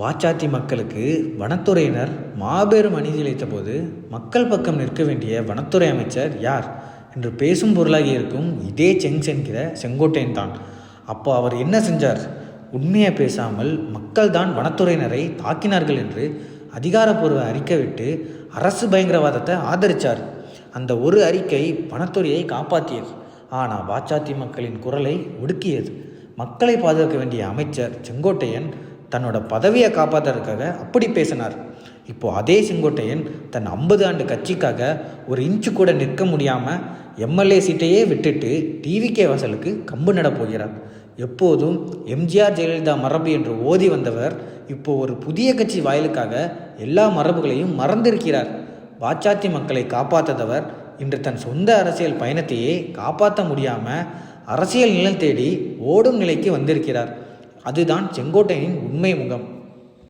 வாச்சாத்தி மக்களுக்கு வனத்துறையினர் மாபெரும் அநீதி போது மக்கள் பக்கம் நிற்க வேண்டிய வனத்துறை அமைச்சர் யார்? என்று பேசும் பொருளாகி இருக்கும் இதே செங்ஸ் என்கிற செங்கோட்டையன் தான். அப்போ அவர் என்ன செஞ்சார்? உண்மையை பேசாமல் மக்கள் தான் வனத்துறையினரை தாக்கினார்கள் என்று அதிகாரப்பூர்வ அறிக்கை விட்டு அரசு பயங்கரவாதத்தை ஆதரித்தார் அந்த ஒரு அறிக்கை வனத்துறையை காப்பாற்றியது ஆனால் வாச்சாத்தி மக்களின் குரலை ஒடுக்கியது. மக்களை பாதுகாக்க வேண்டிய அமைச்சர் செங்கோட்டையன் தன்னோட பதவியை காப்பாற்றுறதுக்காக அப்படி பேசினார். இப்போது அதே செங்கோட்டையன் தன் ஐம்பது ஆண்டு கட்சிக்காக ஒரு இன்ச்சு கூட நிற்க முடியாமல் எம்எல்ஏ சீட்டையே விட்டுட்டு டிவிகே வாசலுக்கு கம்பு நட போகிறார். எப்போதும் எம்ஜிஆர் ஜெயலலிதா மரபு என்று ஓதி வந்தவர் இப்போ ஒரு புதிய கட்சி வாயிலுக்காக எல்லா மரபுகளையும் மறந்திருக்கிறார். வாச்சாத்தி மக்களை காப்பாற்றதவர் இன்று தன் சொந்த அரசியல் பயணத்தையே காப்பாற்ற முடியாமல் அரசியல் நிலம் தேடி ஓடும் நிலைக்கு வந்திருக்கிறார். அதுதான் செங்கோட்டையனின் உண்மை முகம்.